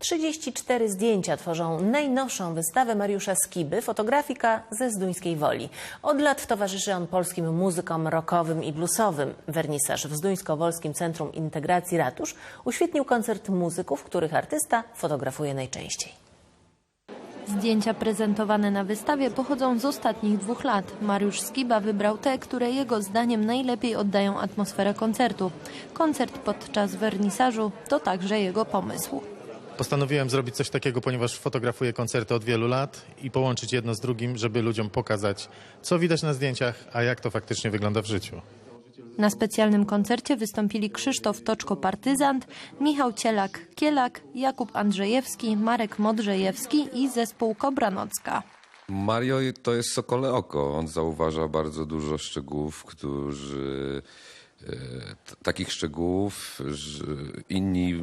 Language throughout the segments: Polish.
34 zdjęcia tworzą najnowszą wystawę Mariusza Skiby, fotografika ze Zduńskiej Woli. Od lat towarzyszy on polskim muzykom rockowym i bluesowym. Wernisaż w Zduńsko-Wolskim Centrum Integracji Ratusz uświetnił koncert muzyków, których artysta fotografuje najczęściej. Zdjęcia prezentowane na wystawie pochodzą z ostatnich dwóch lat. Mariusz Skiba wybrał te, które jego zdaniem najlepiej oddają atmosferę koncertu. Koncert podczas wernisażu to także jego pomysł. Postanowiłem zrobić coś takiego, ponieważ fotografuję koncerty od wielu lat i połączyć jedno z drugim, żeby ludziom pokazać, co widać na zdjęciach, a jak to faktycznie wygląda w życiu. Na specjalnym koncercie wystąpili Krzysztof Toczko-Partyzant, Michał Cielak-Kielak, Jakub Andrzejewski, Marek Modrzejewski i zespół Kobranocka. Mario to jest sokole oko. On zauważa bardzo dużo szczegółów, którzy e, takich szczegółów, że inni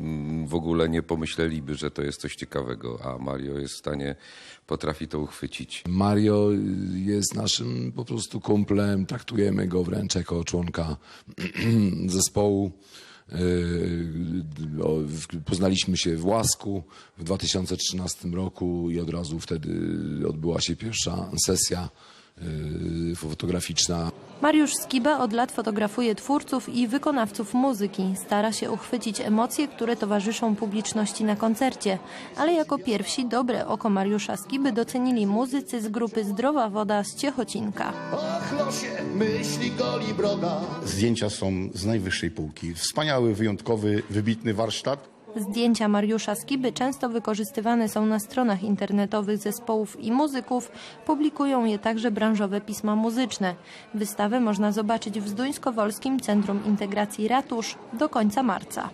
w ogóle nie pomyśleliby, że to jest coś ciekawego, a Mario jest w stanie, potrafi to uchwycić. Mario jest naszym po prostu kumplem, traktujemy go wręcz jako członka zespołu. Yy, Poznaliśmy się w Łasku w 2013 roku i od razu wtedy odbyła się pierwsza sesja yy, fotograficzna. Mariusz Skiba od lat fotografuje twórców i wykonawców muzyki. Stara się uchwycić emocje, które towarzyszą publiczności na koncercie. Ale jako pierwsi dobre oko Mariusza Skiby docenili muzycy z grupy Zdrowa Woda z Ciechocinka. Och, losie, myśli goli broda. Zdjęcia są z najwyższej półki. Wspaniały, wyjątkowy, wybitny warsztat. Zdjęcia Mariusza Skiby często wykorzystywane są na stronach internetowych zespołów i muzyków. Publikują je także branżowe pisma muzyczne. Wystawę można zobaczyć w Zduńsko-Wolskim Centrum Integracji Ratusz do końca marca.